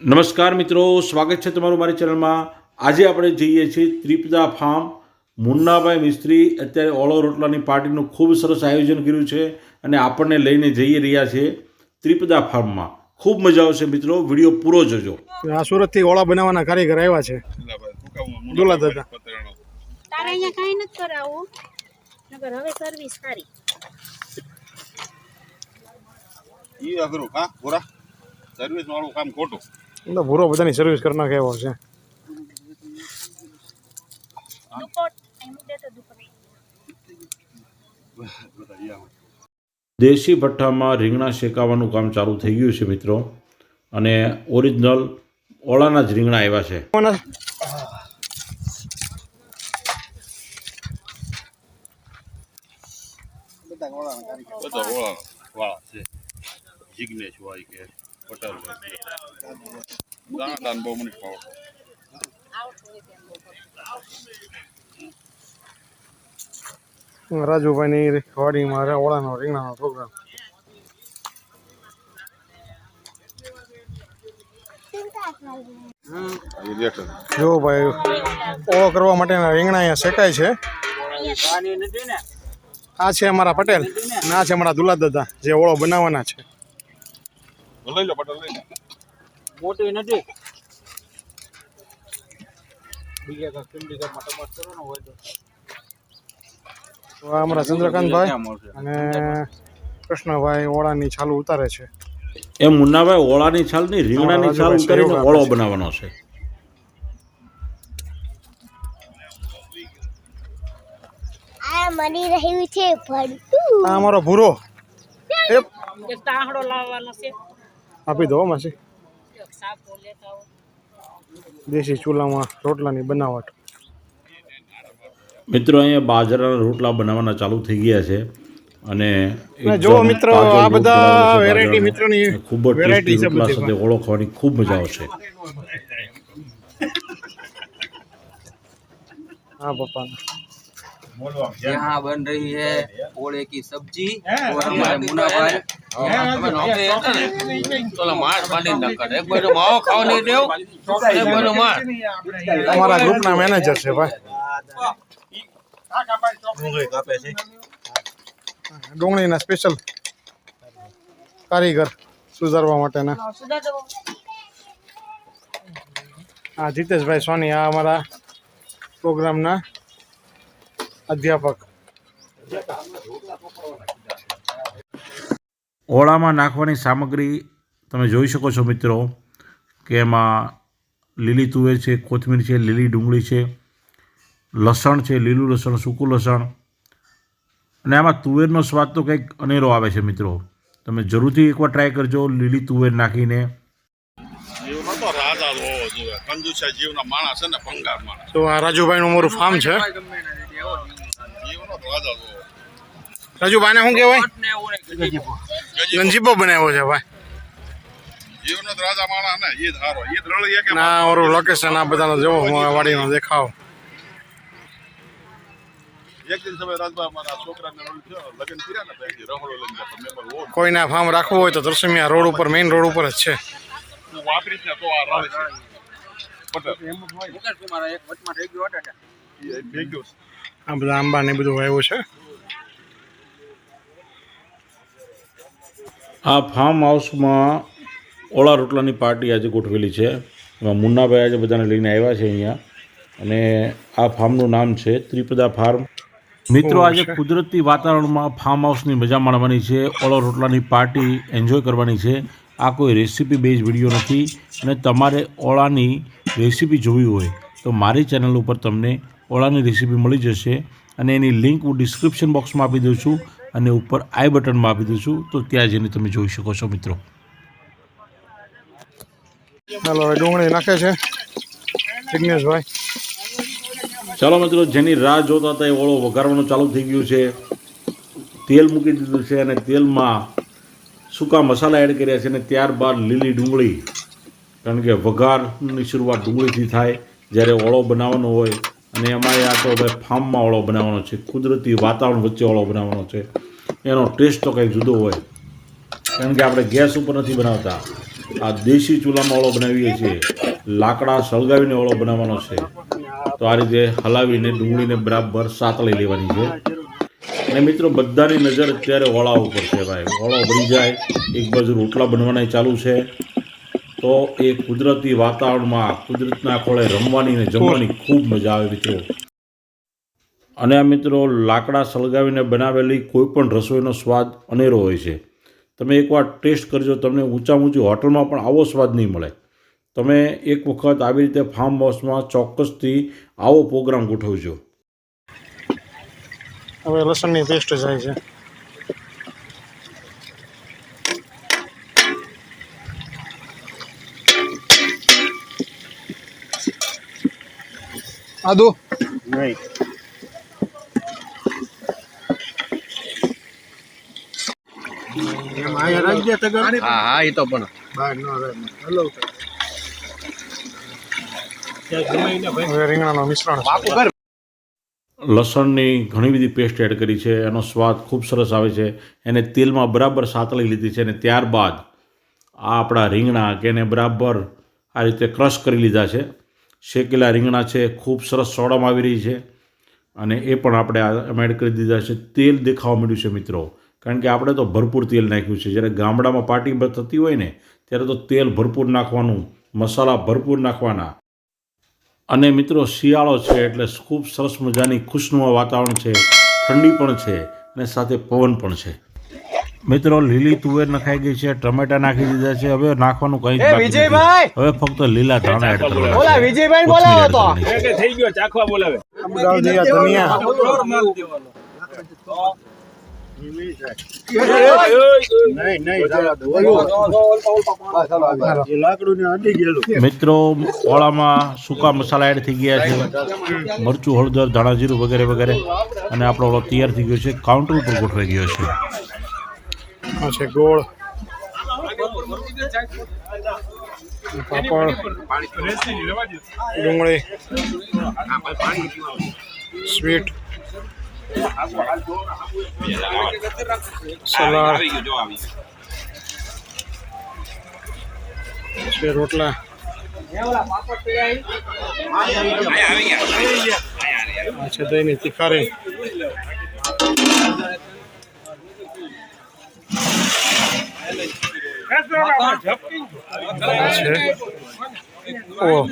નમસ્કાર મિત્રો સ્વાગત છે તમારું મારી ચેનલમાં. આજે આપણે જઈએ છીએ ત્રિપદા ફાર્મ. મુન્નાભાઈ મિસ્ત્રી અત્યારે ઓળો રોટલાની પાર્ટીનું ખૂબ સરસ આયોજન કર્યું છે અને આપણને લઈને જઈ રહ્યા છે ત્રિપદા ફાર્મમાં. ખૂબ મજા આવશે મિત્રો. વીડિયો પૂરો જોજો. આ સુરતથી ઓળા બનાવવાના કારીગર આવ્યા છે. દુલા દાદા તારે અહીંયા કાંઈ નથી કરાવવું નગર હવે સર્વિસ સારી. ઈ અઘરું કા? પૂરા સર્વિસ વાળું કામ ખોટું. એટલે ભૂરો બધાની સર્વિસ કરી નાખે એવો છે. દુપટ અહીં મૂકી તો દુપટ દેશી ભઠ્ઠામાં રીંગણા શેકાવાનું કામ ચાલુ થઈ ગયું છે મિત્રો. અને ઓરિજિનલ ઓળાના જ રીંગણા આવ્યા છે. બહુ રાજુભાઈની વાડીમાં ઓળાનો રીંગણાનો પ્રોગ્રામ એ જો ભાઈ ઓળો કરવા માટેના રીંગણા અહીંયા શેકાય છે. આ છે અમારા પટેલ. અને આ છે અમારા દુલા દાદા જે ઓળો બનાવવાના છે. મોટી નથી. તો. આ અમારા ચંદ્રકાંતભાઈ અને કૃષ્ણભાઈ ઓળાની છાલ ઉતારે છે. એમ મુન્નાભાઈ ઓળાની છાલ નહીં રીંગણાની છાલ ઉતારીને ઓળો બનાવવાનો છે. આ મળી રહ્યું છે ભડકું આ અમારો ભૂરો. એ તાહડો લાવવાનો છે. આપી દો માસી. દેશી ચૂલામાં રોટલાની બનાવટ. મિત્રો અહીંયા બાજરાના રોટલા બનાવવાના ચાલુ થઈ ગયા છે અને અને એકદમ જુઓ મિત્રો, તાજો આ લોટ બધા બનાવેલો છે variety બાજરાનો. મિત્રોની ખૂબ જ variety ટેસ્ટી છે રોટલા બધી સાથે ઓળો ખાવાની ખૂબ મજા આવશે હા પપ્પા यहाँ बन रही है ओले की सब्जी और हमारे मुन्ना भाई તમે નોકરી હતા ને તો ઓલા માર બાંધી ન કરે એક બાજુ માવો ખાવા નહીં દેવ એક બાજુ માર ગ્રુપના છે. ડુંગળીના સ્પેશિયલ કારીગર સુધારવા માટેના. હા જીતેશભાઈ સોની આ અમારા પ્રોગ્રામના અધ્યાપક. ઓળામાં નાખવાની સામગ્રી તમે જોઈ શકો છો મિત્રો કે એમાં લીલી તુવેર છે કોથમીર છે લીલી ડુંગળી છે લસણ છે લીલું લસણ સૂકું લસણ. અને આમાં તુવેરનો સ્વાદ તો કંઈક અનેરો આવે છે મિત્રો. તમે જરૂરથી એકવાર ટ્રાય કરજો લીલી તુવેર નાખીને. તો આ રાજુભાઈનું અમારું ફાર્મ છે. રાજુભાઈને શું કહેવાય? ગંજીપો બનાવ્યો છે ભાઈ. જીવનો તો રાજા માણસ ને ઈ જ હારો. ઈ જ રળીએ કે ના ઓરું લોકેશન આ બધાનો જવો વાડીનો દેખાવ. એક દિન સમય રાજભા મારા છોકરાને લગ્ન કર્યા ને પછી રહોડો લઈને ગયા તમે પણ ઓળખ. ફાર્મ રાખવું હોય તો દર્શમિયા રોડ ઉપર મેઇન રોડ ઉપર જ હું વાપરીશ ને તો આ રહે છે. આ બધા આંબા ને બધું વાવ્યું છે. આ ફાર્મ હાઉસમાં ઓળા રોટલાની પાર્ટી આજે ગોઠવેલી છે. એમાં મુન્નાભાઈ આજે બધાને લઈને આવ્યા છે અહીંયા. અને આ ફાર્મનું નામ છે ત્રિપદા ફાર્મ મિત્રો આજે કુદરતી વાતાવરણમાં ફાર્મ હાઉસની મજા માણવાની છે ઓળો રોટલાની પાર્ટી એન્જોય કરવાની છે. આ કોઈ રેસીપી બેઝ વીડિયો નથી અને તમારે ઓળાની રેસીપી જોવી હોય તો મારી ચેનલ ઉપર તમને ઓળાની રેસીપી મળી જશે અને એની લિંક હું ડિસ્ક્રિપ્શન બોક્સમાં આપી દઉં છું અને ઉપર આઈ બટનમાં આપી દઉં છું. તો ત્યાં જઈને તમે જોઈ શકો છો મિત્રો. ચાલો ડુંગળી નાખે છે. જિગ્નેશભાઈ. ચાલો મિત્રો, જેની રાહ જોતા હતા એ ઓળો વઘારવાનું ચાલુ થઈ ગયું છે. તેલ મૂકી દીધું છે અને તેલમાં સૂકા મસાલા એડ કર્યા છે અને ત્યારબાદ લીલી ડુંગળી. કારણ કે વઘારની શરૂઆત ડુંગળીથી થાય, જ્યારે ઓળો બનાવવાનો હોય. અને એમાં આ તો ભાઈ ફાર્મમાં ઓળો બનાવવાનો છે. કુદરતી વાતાવરણ વચ્ચે ઓળો બનાવવાનો છે. એનો ટેસ્ટ તો કંઈક જુદો હોય. કારણ કે આપણે ગેસ ઉપર નથી બનાવતા. આ દેશી ચૂલામાં ઓળો બનાવીએ છીએ. લાકડા સળગાવીને ઓળો બનાવવાનો છે. તો આ રીતે હલાવીને ડુંગળીને બરાબર સાતળી લેવાની છે. અને મિત્રો, બધાની નજર અત્યારે ઓળા ઉપર છે ભાઈ. ઓળો બની જાય, એક બાજુ રોટલા બનવાના ચાલુ છે. તો એ કુદરતી વાતાવરણમાં, કુદરતના ખોળે રમવાની અને જમવાની ખૂબ મજા આવે મિત્રો. અને આ મિત્રો, લાકડા સળગાવીને બનાવેલી કોઈ પણ રસોઈનો સ્વાદ અનેરો હોય છે. તમે એકવાર ટેસ્ટ કરજો, તમને ઊંચા ઊંચી હોટલમાં પણ આવો સ્વાદ નહીં મળે. તમે એક વખત આવી રીતે ફાર્મ હાઉસમાં ચોક્કસથી આવો પ્રોગ્રામ ગોઠવજો. હવે લસણની પેસ્ટ જાય છે. આદુ? નહીં. હા હા એ તો પણ. બહાર ન રહે હલો. રીંગણાનું મિશ્રણ લસણની ઘણી બધી પેસ્ટ એડ કરી છે, એનો સ્વાદ ખૂબ સરસ આવે છે, એને તેલમાં બરાબર સાતળી લીધી છે અને ત્યારબાદ આ આપણા રીંગણા કે એને બરાબર આ રીતે ક્રશ કરી લીધા છે. શેકેલા રીંગણા છે, ખૂબ સરસ સોડામાં આવી રહી છે અને એ પણ આપણે એમાં એડ કરી દીધા છે. તેલ દેખાવા મળ્યું છે મિત્રો, કારણ કે આપણે તો ભરપૂર તેલ નાખ્યું છે. જ્યારે ગામડામાં પાર્ટી થતી હોય ને, ત્યારે તો તેલ ભરપૂર નાખવાનું, મસાલા ભરપૂર નાખવાના. અને મિત્રો શિયાળો છે એટલે ખૂબ સરસ મજાની ખુશનુમા વાતાવરણ છે ઠંડી પણ છે અને સાથે પવન પણ છે. મિત્રો લીલી તુવેર નખાઈ ગઈ છે ટમેટા નાખી દીધા છે હવે નાખવાનું કંઈ વિજયભાઈ નથી. હવે ફક્ત લીલા ધાણા એડ કરવા બોલા વિજયભાઈ કોથમીર એડ કરવાની છે. અમદાવાદ ધનિયા. નહીં નહીં મિત્રો ઓળામાં સૂકા મસાલા એડ થઈ ગયા છે. મરચું હળદર ધાણા જીરું વગેરે વગેરે. અને આપણો ઓળો તૈયાર થઈ ગયો છે. કાઉન્ટર ઉપર ગોઠવાઈ ગયો છે. ગોળ. પાપડ. ડુંગળી. સ્વીટ. સલાડ છે રોટલા. આ છે દહીંની તિખારી. આ છે. ઓ.